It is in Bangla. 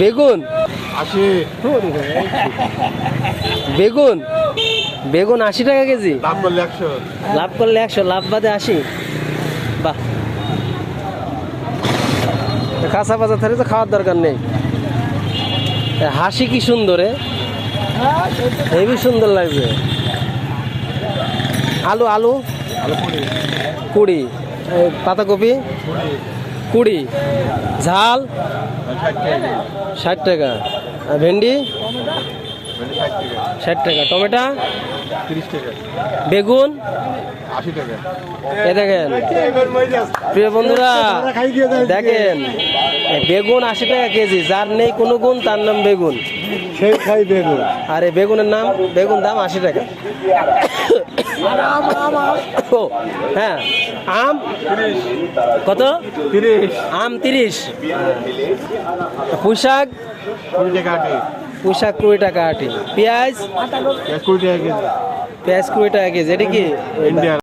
বেগুন? আশি। বেগুন? বেগুন আশি টাকা কেজি? দাম করলে একশো। লাভ করলে একশো লাভ বাদে আশি। বাহ। কাঁচা বাজার থাকলে তো খাওয়ার দরকার নেই। হাসি কি সুন্দর হেবি সুন্দর লাগছে। আলু আলু? কুড়ি। পাতাকপি? কুড়ি। ঝাল? ষাট টাকা। আর ভেন্ডি? ষাট টাকা। টমেটো? তিরিশ টাকা। বেগুন? আশি টাকা। এ দেখেন। প্রিয় বন্ধুরা দেখেন। বেগুন আশি টাকা কেজি যার নেই কোনো গুণ তার নাম বেগুন। সেই খাই বেগুন। আর এই বেগুনের নাম বেগুন দাম আশি টাকা। ও হ্যাঁ আম কত? তিরিশ। আম তিরিশ। টাকা আটি। কুড়ি টাকা আটি। পেঁয়াজ? কুড়ি টাকা কেজি। পেঁয়াজ কুড়ি টাকা কেজি এটা কি?